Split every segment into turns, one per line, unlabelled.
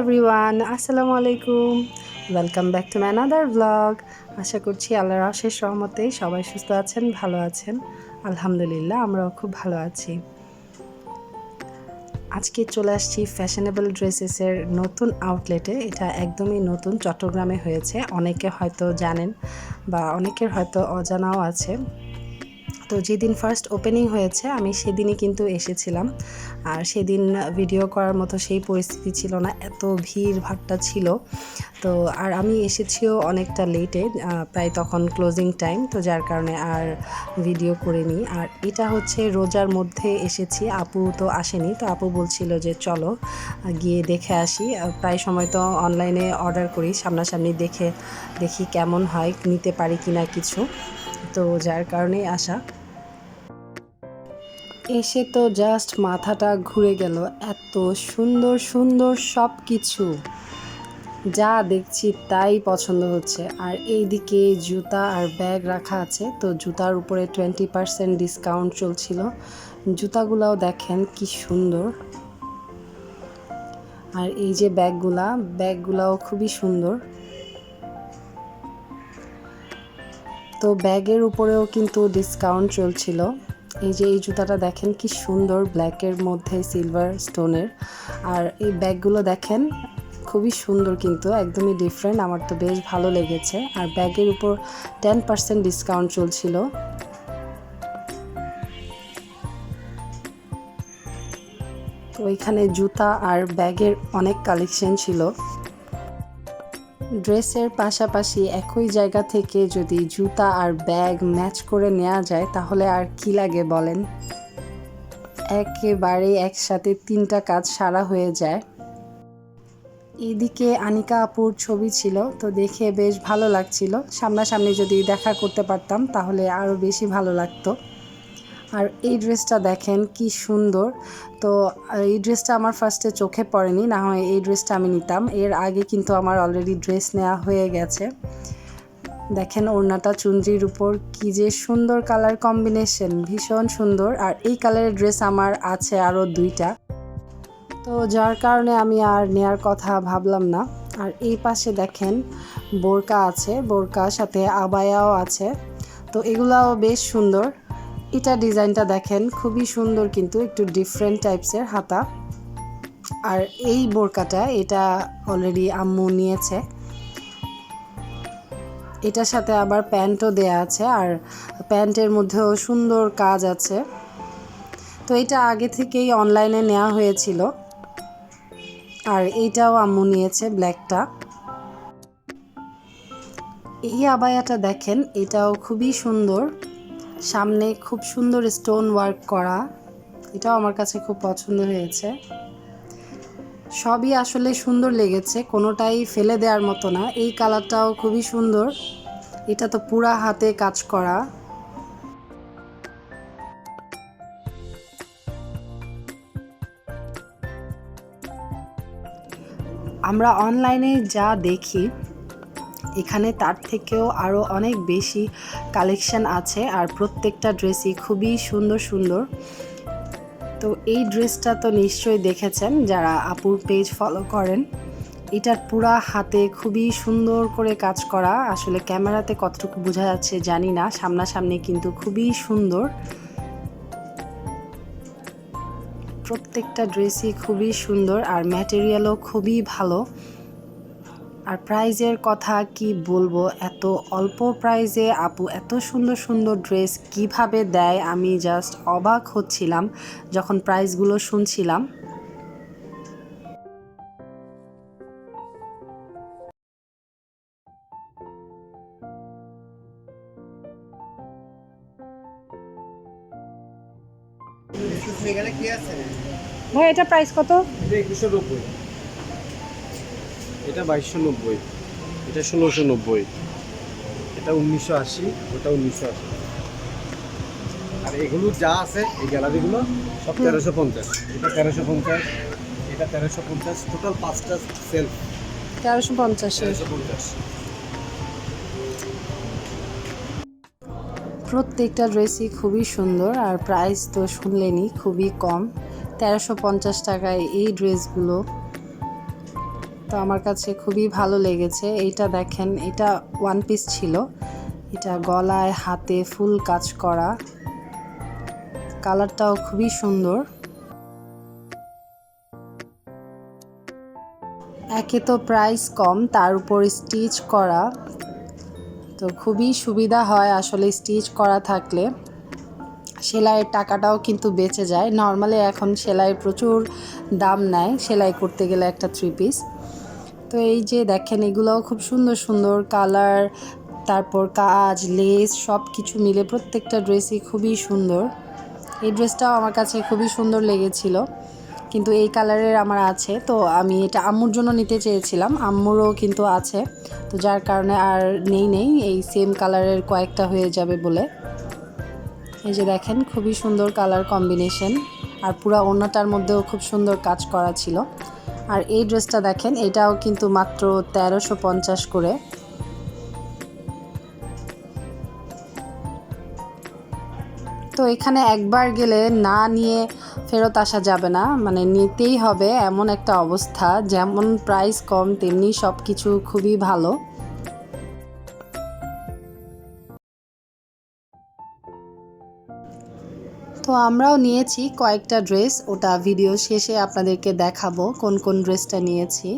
Everyone আসসালামু আলাইকুম। Welcome back to my another blog আশা করছি আল্লাহর অশেষ রহমতে সবাই সুস্থ আছেন, ভালো আছেন। আলহামদুলিল্লাহ, আমরাও খুব ভালো আছি। আজকে চলে আসছি ফ্যাশনেবল ড্রেসেসের নতুন আউটলেটে এটা একদমই নতুন, চট্টগ্রামে হয়েছে। অনেকে হয়তো জানেন বা অনেকের হয়তো অজানাও আছে। তো যেদিন ফার্স্ট ওপেনিং হয়েছে, আমি সেদিনই কিন্তু এসেছিলাম। আর সেদিন ভিডিও করার মতো সেই পরিস্থিতি ছিল না, এত ভিড় ভাট্টা ছিল। তো আর আমি এসেছিও অনেকটা লেটে প্রায় তখন ক্লোজিং টাইম তো যার কারণে আর ভিডিও করিনি। আর এটা হচ্ছে রোজার মধ্যে এসেছি, আপু তো আসেনি, তো আপু বলছিল যে চলো গিয়ে দেখে আসি। প্রায় সময় তো অনলাইনে অর্ডার করি, সামনাসামনি দেখে দেখি কেমন হয়, নিতে পারি কিনা কিছু। তো যার কারণেই আসা এসে তো জাস্ট মাথাটা ঘুরে গেল এত সুন্দর সুন্দর সব কিছু যা দেখছি তাই পছন্দ হচ্ছে। আর এইদিকে জুতা আর ব্যাগ রাখা আছে, তো জুতার উপরে টোয়েন্টি পার্সেন্ট ডিসকাউন্ট চলছিল। জুতাগুলাও দেখেন কি সুন্দর। আর এই যে ব্যাগগুলা ব্যাগগুলাও খুবই সুন্দর। তো ব্যাগের উপরেও কিন্তু ডিসকাউন্ট চলছিল। এই যে এই জুতাটা দেখেন কি সুন্দর ব্ল্যাকের মধ্যে সিলভার স্টোনের আর এই ব্যাগগুলো দেখেন, খুবই সুন্দর কিন্তু, একদমই ডিফারেন্ট আমার তো বেশ ভালো লেগেছে। আর ব্যাগের উপর টেন পার্সেন্ট ডিসকাউন্ট চলছিল। তো ওইখানে জুতা আর ব্যাগের অনেক কালেকশন ছিল। ড্রেসের পাশাপাশি একই জায়গা থেকে যদি জুতা আর ব্যাগ ম্যাচ করে নেওয়া যায়, তাহলে আর কি লাগে বলেন? একেবারে একসাথে তিনটা কাজ সারা হয়ে যায়। এদিকে আনিকা আপুর ছবি ছিল, তো দেখে বেশ ভালো লাগছিল। সামনাসামনি যদি দেখা করতে পারতাম, তাহলে আরও বেশি ভালো লাগতো। আর এই ড্রেসটা দেখেন কি সুন্দর। তো এই ড্রেসটা আমার ফার্স্টে চোখে পড়েনি, না হয় এই ড্রেসটা আমি নিতাম। এর আগে কিন্তু আমার অলরেডি ড্রেস নেওয়া হয়ে গেছে। দেখেন ওড়নাটা চুনরির উপর কি যে সুন্দর কালার কম্বিনেশন ভীষণ সুন্দর। আর এই কালারের ড্রেস আমার আছে আরও দুইটা। তো যার কারণে আমি আর নেয়ার কথা ভাবলাম না। আর এই পাশে দেখেন বোরকা আছে, বোরকার সাথে আবায়াও আছে। তো এগুলাও বেশ সুন্দর। এটা ডিজাইনটা দেখেন, খুবই সুন্দর কিন্তু, একটু ডিফারেন্ট টাইপসের হাতা। আর এই বোরকাটা, এটা অলরেডি আম্মু নিয়েছে। এটার সাথে আবার প্যান্টও দেয়া আছে, আর প্যান্টের মধ্যেও সুন্দর কাজ আছে। তো এটা আগে থেকেই অনলাইনে নেওয়া হয়েছিল। আর এইটাও আম্মু নিয়েছে ব্ল্যাকটা এই আবায়াটা দেখেন, এটাও খুবই সুন্দর। সামনে খুব সুন্দর স্টোন ওয়ার্ক করা। এটাও আমার কাছে খুব পছন্দ হয়েছে। সবই আসলে সুন্দর লেগেছে, কোনোটাই ফেলে দেওয়ার মতো না। এই কালারটাও খুবই সুন্দর। এটা তো পুরা হাতে কাজ করা। আমরা অনলাইনে যা দেখি এখানে তার থেকেও আরও অনেক বেশি কালেকশন আছে আর প্রত্যেকটা ড্রেসই খুবই সুন্দর সুন্দর। তো এই ড্রেসটা তো নিশ্চয়ই দেখেছেন যারা আপুর পেজ ফলো করেন। এটার পুরা হাতে খুবই সুন্দর করে কাজ করা। আসলে ক্যামেরাতে কতটুকু বোঝা যাচ্ছে জানি না, সামনাসামনি কিন্তু খুবই সুন্দর। প্রত্যেকটা ড্রেসই খুবই সুন্দর আর ম্যাটেরিয়ালও খুবই ভালো। আর প্রাইজের কথা কি বলব? এত অল্প প্রাইজে আপু এত সুন্দর সুন্দর ড্রেস কীভাবে দেয়? আমি জাস্ট অবাক হচ্ছিলাম যখন প্রাইসগুলো শুনছিলাম। ভাই এটা প্রাইস কত?
এটা একুশশো নব্বই। এটা বাইশশো নব্বই। এটা ষোলোশো নব্বই। এটা উনিশশো আশি ওটা উনিশশো আশি। আর এগুলো যা আছে এই গ্যালারিগুলো সব তেরোশো পঞ্চাশ। এটা তেরোশো পঞ্চাশ এটা তেরোশো পঞ্চাশ টোটাল পাঁচটা সেলফ
তেরোশো পঞ্চাশের
তেরোশো পঞ্চাশ।
প্রত্যেকটা ড্রেসই খুবই সুন্দর আর প্রাইস তো শুনলেনি খুবই কম। তেরোশো পঞ্চাশ টাকায় এই ড্রেসগুলো। তো আমার কাছে খুবই ভালো লেগেছে। এইটা দেখেন, এটা ওয়ান পিস ছিল। এটা গলায়, হাতে ফুল কাজ করা। কালারটাও খুবই সুন্দর। একে তো প্রাইস কম, তার উপর স্টিচ করা। তো খুবই সুবিধা হয় আসলে স্টিচ করা থাকলে। সেলাইয়ের টাকাটাও কিন্তু বেঁচে যায়। নর্মালি এখন সেলাইয়ের প্রচুর দাম নেয়, সেলাই করতে গেলে একটা থ্রি পিস তো এই যে দেখেন, এগুলোও খুব সুন্দর সুন্দর কালার, তারপর কাজ, লেস সব কিছু মিলে প্রত্যেকটা ড্রেসই খুবই সুন্দর। এই ড্রেসটাও আমার কাছে খুবই সুন্দর লেগেছিল, কিন্তু এই কালারের আমার আছে। তো আমি এটা আম্মুর জন্য নিতে চেয়েছিলাম, আম্মুরও কিন্তু আছে। তো যার কারণে আর নেই নেই, এই সেম কালারের কয়েকটা হয়ে যাবে বলে। এই যে দেখেন, খুবই সুন্দর কালার কম্বিনেশন আর পুরো ওড়নাটার মধ্যেও খুব সুন্দর কাজ করা ছিল। আর এই ড্রেসটা দেখেন, এটাও কিন্তু মাত্র তেরোশো পঞ্চাশ করে। তো এখানে একবার গেলে না নিয়ে ফেরত আসা যাবে না মানে নিতেই হবে এমন একটা অবস্থা, যেমন প্রাইস কম, তেমনি সব কিছু খুবই ভালো। তো আমরাও নিয়েছি কয়েকটা ড্রেস, ওটা ভিডিও শেষে আপনাদেরকে দেখাবো কোন কোন ড্রেসটা নিয়েছি।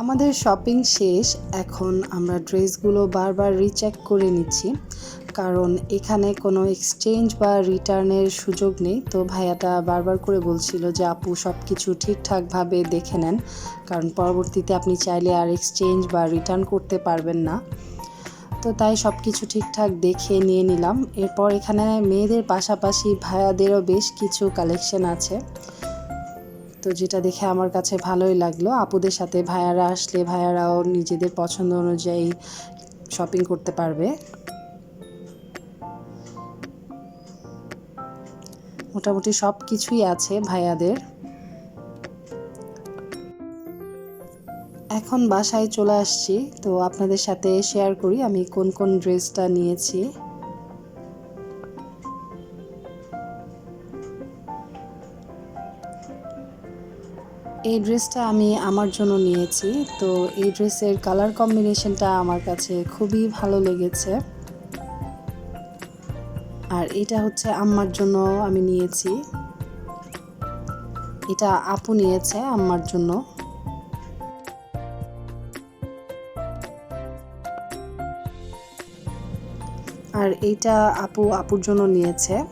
আমাদের শপিং শেষ, এখন আমরা ড্রেসগুলো বারবার রিচেক করে নিচ্ছি। কারণ এখানে কোনো এক্সচেঞ্জ বা রিটার্নের সুযোগ নেই। তো ভাইয়াটা বারবার করে বলছিল যে, আপু সব কিছু ঠিকঠাকভাবে দেখে নেন, কারণ পরবর্তীতে আপনি চাইলে আর এক্সচেঞ্জ বা রিটার্ন করতে পারবেন না। তো তাই সব কিছু ঠিকঠাক দেখে নিয়ে নিলাম। এরপর এখানে মেয়েদের পাশাপাশি ভাইয়াদেরও বেশ কিছু কালেকশন আছে। তো যেটা দেখে আমার কাছে ভালোই লাগল। আপুদের সাথে ভাইয়ারা আসলে ভাইয়ারাও নিজেদের পছন্দ অনুযায়ী শপিং করতে পারবে। মোটামুটি সব কিছুই আছে ভাইয়াদের। এখন বাসায় চলে আসছি, তো আপনাদের সাথে শেয়ার করি আমি কোন কোন ড্রেসটা নিয়েছি। এই ড্রেসটা আমি আমার জন্য নিয়েছি, তো এই ড্রেসের কালার কম্বিনেশনটা আমার কাছে খুবই ভালো লেগেছে। আর এটা হচ্ছে আম্মার জন্য আমি নিয়েছি। এটা আপু নিয়েছে আম্মার জন্য। আর এইটা আপু আপুর জন্য নিয়েছে।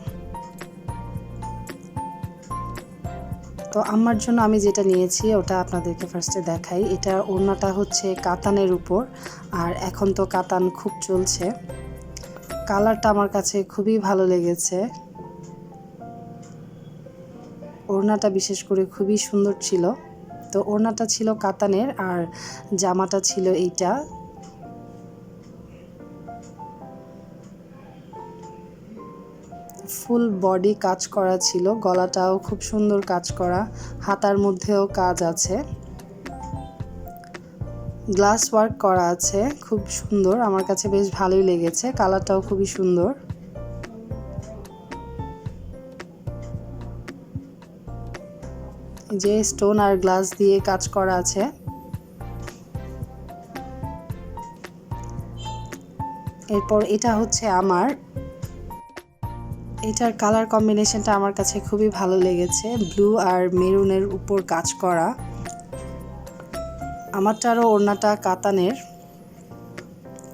তো আমার জন্য আমি যেটা নিয়েছি, ওটা আপনাদেরকে ফার্স্টে দেখাই। এটা ওড়নাটা হচ্ছে কাতানের উপর, আর এখন তো কাতান খুব চলছে। কালারটা আমার কাছে খুবই ভালো লেগেছে। ওড়নাটা বিশেষ করে খুবই সুন্দর ছিল। তো ওড়নাটা ছিল কাতানের আর জামাটা ছিল এইটা। ফুল বডি কাজ করা ছিল, গলাটাও খুব সুন্দর কাজ করা, হাতার মধ্যেও কাজ আছে। গ্লাস ওয়ার্ক করা আছে, খুব সুন্দর, আমার কাছে বেশ ভালোই লেগেছে, কালারটাও খুবই সুন্দর। যে স্টোন আর গ্লাস দিয়ে কাজ করা আছে। এরপর এটা হচ্ছে আমার, এটার কালার কম্বিনেশনটা আমার কাছে খুবই ভালো লেগেছে, ব্লু আর মেরুনের উপর কাজ করা। আমারটারও ওড়নাটা কাতানের।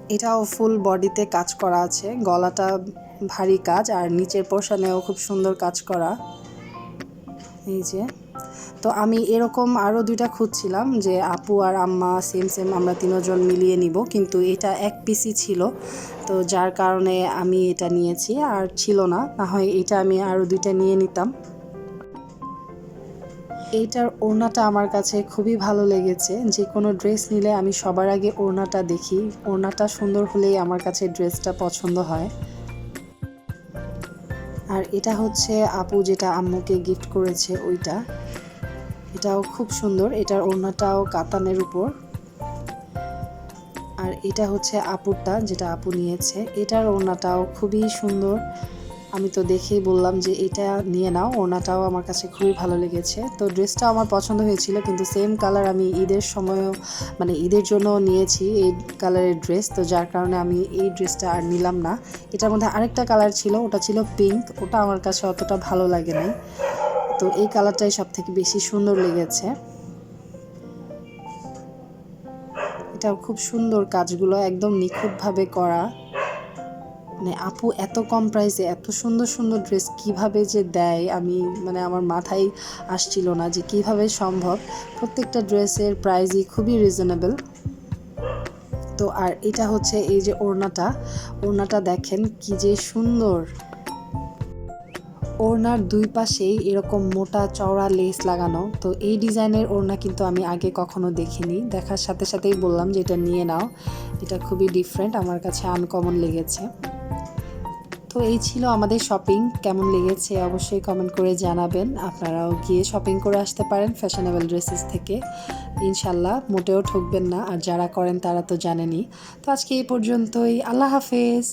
এটাও ফুল বডিতে কাজ করা আছে। গলাটা ভারী কাজ আর নিচের পোর্শনেও খুব সুন্দর কাজ করা। এই যে। তো আমি এরকম আরও দুইটা খুঁজছিলাম যে আপু আর আম্মা সেম সেম আমরা তিনজন মিলিয়ে নিব। কিন্তু এটা এক পিসই ছিল। তো যার কারণে আমি এটা নিয়েছি। আর ছিল না। না হয় এটা আমি আরও দুইটা নিয়ে নিতাম। এইটার ওড়নাটা আমার কাছে খুবই ভালো লেগেছে। যে কোনো ড্রেস নিলে আমি সবার আগে ওড়নাটা দেখি। ওড়নাটা সুন্দর হলেই আমার কাছে ড্রেসটা পছন্দ হয়। আর এটা হচ্ছে আপু যেটা আম্মুকে গিফট করেছে ওইটা। এটাও খুব সুন্দর। এটার ওড়নাটাও কাতানের উপর। আর এটা হচ্ছে আপুরটা যেটা আপু নিয়েছে। এটার ওড়নাটাও খুবই সুন্দর। আমি তো দেখেই বললাম যে এটা নিয়ে নাও ওড়নাটাও আমার কাছে খুবই ভালো লেগেছে। তো ড্রেসটাও আমার পছন্দ হয়েছিল, কিন্তু সেম কালার আমি ঈদের সময়ও মানে ঈদের জন্য নিয়েছি এই কালারের ড্রেস তো যার কারণে আমি এই ড্রেসটা আর নিলাম না। এটার মধ্যে আরেকটা কালার ছিল, ওটা ছিল পিঙ্ক ওটা আমার কাছে অতটা ভালো লাগে নাই। তো এই কালারটাই সব থেকে বেশি সুন্দর লেগেছে। এটাও খুব সুন্দর কাজগুলো, একদম নিখুঁতভাবে করা। মানে আপু এত কম প্রাইসে এত সুন্দর সুন্দর ড্রেস কীভাবে যে দেয়, আমি মানে আমার মাথায় আসছিল না যে কীভাবে সম্ভব। প্রত্যেকটা ড্রেসের প্রাইসই খুবই রিজনেবল তো আর এটা হচ্ছে এই যে ওড়নাটা। ওড়নাটা দেখেন কি যে সুন্দর। ওড়নার দুই পাশেই এরকম মোটা চওড়া লেস লাগানো। তো এই ডিজাইনের ওড়না কিন্তু আমি আগে কখনো দেখিনি। দেখার সাথে সাথেই বললাম যে এটা নিয়ে নাও। এটা খুবই ডিফারেন্ট আমার কাছে আনকমন লেগেছে। তো এই ছিল আমাদের শপিং কেমন লেগেছে অবশ্যই কমেন্ট করে জানাবেন। আপনারাও গিয়ে শপিং করে আসতে পারেন ফ্যাশনেবল ড্রেসেস থেকে। ইনশাল্লাহ মোটেও ঠকবেন না, আর যারা করেন তারা তো জানেনই। তো আজকে এই পর্যন্তই, আল্লাহ হাফেজ।